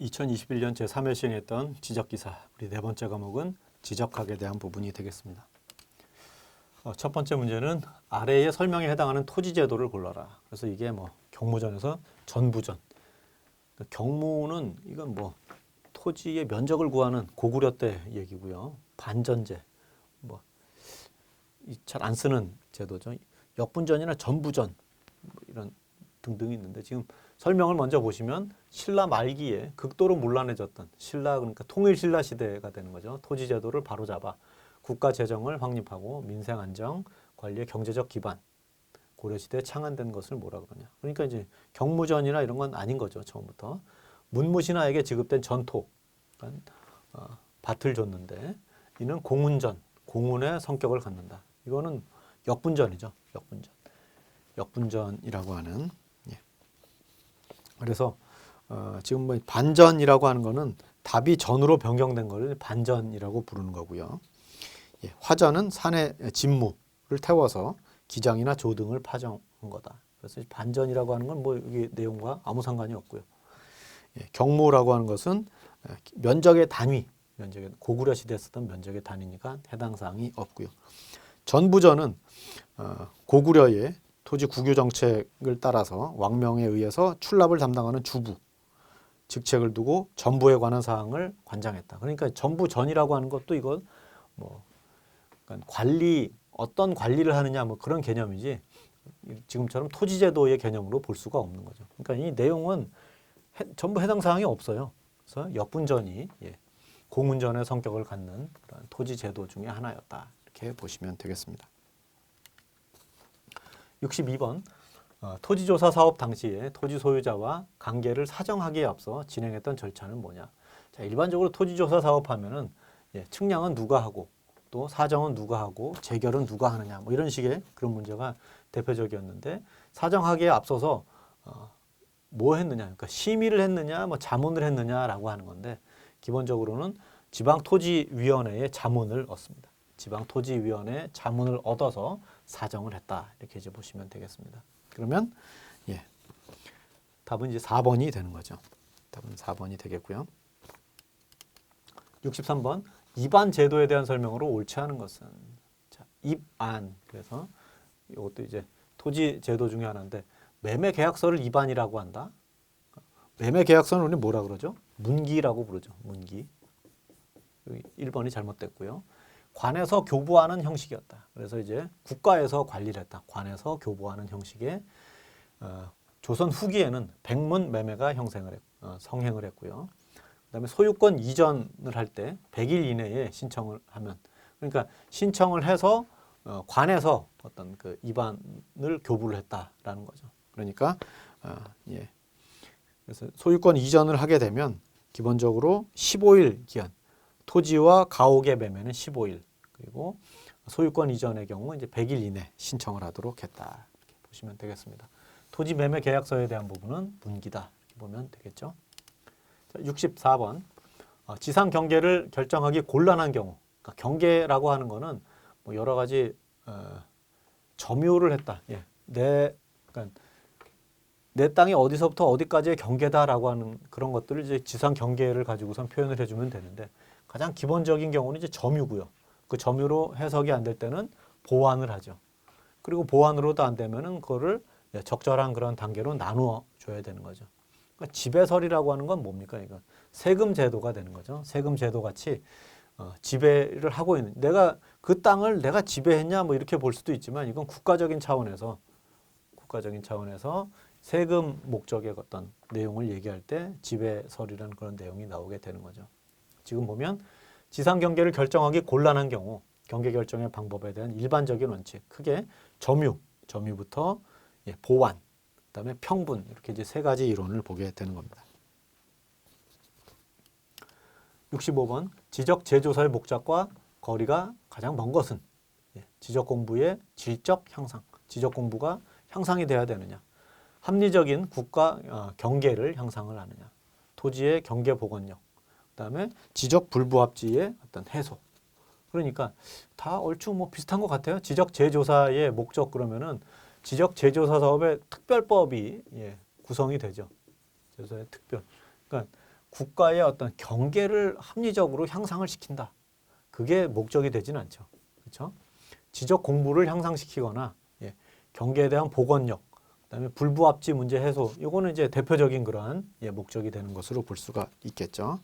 2021년 제3회 시행했던 지적기사 우리 네 번째 과목은 지적학에 대한 부분이 되겠습니다. 어, 첫 번째 문제는 아래의 설명에 해당하는 토지 제도를 골라라. 그래서 이게 뭐 경무전에서 전부전. 그 경무는 이건 뭐 토지의 면적을 구하는 고구려 때 얘기고요. 반전제 뭐 잘 안 쓰는 제도죠. 역분전이나 전부전 뭐 이런 등등이 있는데 지금 설명을 먼저 보시면 신라 말기에 극도로 문란해졌던 신라 그러니까 통일 신라 시대가 되는 거죠. 토지 제도를 바로잡아 국가 재정을 확립하고 민생 안정 관리의 경제적 기반 고려 시대에 창안된 것을 뭐라 그러냐. 그러니까 이제 경무전이나 이런 건 아닌 거죠. 처음부터 문무신하에게 지급된 전토 그러니까 어, 밭을 줬는데 이는 공운전 공운의 성격을 갖는다. 이거는 역분전이죠. 역분전. 역분전이라고 하는 예. 그래서 어, 지금 뭐 반전이라고 하는 거는 답이 전으로 변경된 걸 반전이라고 부르는 거고요. 예, 화전은 산의 진무를 태워서 기장이나 조 등을 파정한 거다. 그래서 반전이라고 하는 건뭐 이게 내용과 아무 상관이 없고요. 예, 경무라고 하는 것은 에, 면적의 단위, 면적의 고구려 시대에 쓰던 면적의 단위니까 해당 사항이 없고요. 전부전은 어, 고구려의 토지 국유 정책을 따라서 왕명에 의해서 출납을 담당하는 주부 직책을 두고 전부에 관한 사항을 관장했다. 그러니까 전부 전이라고 하는 것도 이건 뭐 관리 어떤 관리를 하느냐 뭐 그런 개념이지 지금처럼 토지제도의 개념으로 볼 수가 없는 거죠. 그러니까 이 내용은 해, 전부 해당 사항이 없어요. 그래서 역분전이 예, 공운전의 성격을 갖는 그런 토지제도 중에 하나였다. 이렇게 보시면 되겠습니다. 62번 어, 토지조사 사업 당시에 토지 소유자와 관계를 사정하기에 앞서 진행했던 절차는 뭐냐? 자, 일반적으로 토지조사 사업하면은 예, 측량은 누가 하고 또 사정은 누가 하고 재결은 누가 하느냐 뭐 이런 식의 그런 문제가 대표적이었는데 사정하기에 앞서서 어, 뭐 했느냐? 그러니까 심의를 했느냐, 뭐 자문을 했느냐라고 하는 건데 기본적으로는 지방토지위원회의 자문을 얻습니다. 지방토지위원회 자문을 얻어서 사정을 했다 이렇게 이제 보시면 되겠습니다. 그러면 예 답은 이제 4번이 되는 거죠. 답은 4번이 되겠고요. 63번 입안 제도에 대한 설명으로 옳지 않은 것은 자 입안 그래서 이것도 이제 토지 제도 중에 하나인데 매매 계약서를 입안이라고 한다. 매매 계약서는 우리 뭐라 그러죠? 문기라고 부르죠. 문기. 여기 1번이 잘못됐고요. 관에서 교부하는 형식이었다. 그래서 이제 국가에서 관리를 했다. 관에서 교부하는 형식의 어, 조선 후기에는 백문 매매가 형성을 했, 어, 성행을 했고요. 그다음에 소유권 이전을 할 때 100일 이내에 신청을 하면 그러니까 신청을 해서 어, 관에서 어떤 그 입안을 교부를 했다라는 거죠. 그러니까 어, 예. 그래서 소유권 이전을 하게 되면 기본적으로 15일 기한 토지와 가옥의 매매는 15일 그리고 소유권 이전의 경우 이제 100일 이내 신청을 하도록 했다 이렇게 보시면 되겠습니다. 토지 매매 계약서에 대한 부분은 분기다 이렇게 보면 되겠죠. 자, 64번 어, 지상 경계를 결정하기 곤란한 경우 그러니까 경계라고 하는 거는 뭐 여러 가지 어, 점유를 했다. 예. 내 그러니까 내 땅이 어디서부터 어디까지의 경계다라고 하는 그런 것들을 이제 지상 경계를 가지고선 표현을 해주면 되는데 가장 기본적인 경우는 이제 점유고요. 그 점유로 해석이 안 될 때는 보완을 하죠. 그리고 보완으로도 안 되면은 그거를 예, 적절한 그런 단계로 나누어 줘야 되는 거죠. 그러니까 지배설이라고 하는 건 뭡니까? 이건 세금 제도가 되는 거죠. 세금 제도 같이 어, 지배를 하고 있는 내가 그 땅을 내가 지배했냐 뭐 이렇게 볼 수도 있지만 이건 국가적인 차원에서 국가적인 차원에서 세금 목적의 어떤 내용을 얘기할 때 지배설이라는 그런 내용이 나오게 되는 거죠. 지금 보면 지상 경계를 결정하기 곤란한 경우 경계 결정의 방법에 대한 일반적인 원칙 크게 점유, 점유부터 예, 보완, 그다음에 평분 이렇게 이제 세 가지 이론을 보게 되는 겁니다. 65번 지적 재조사의 목적과 거리가 가장 먼 것은? 예, 지적 공부의 질적 향상, 지적 공부가 향상이 돼야 되느냐, 합리적인 국가 어, 경계를 향상을 하느냐, 토지의 경계 복원력, 그다음에 지적 불부합지의 어떤 해소. 그러니까 다 얼추 뭐 비슷한 것 같아요. 지적 재조사의 목적 그러면은 지적 재조사 사업의 특별법이 예, 구성이 되죠. 재조사의 특별. 그러니까 국가의 어떤 경계를 합리적으로 향상을 시킨다. 그게 목적이 되진 않죠. 그렇죠? 지적 공부를 향상시키거나 예, 경계에 대한 복원력, 그다음에 불부합지 문제 해소. 이거는 이제 대표적인 그러한 예, 목적이 되는 것으로 볼 수가 있겠죠.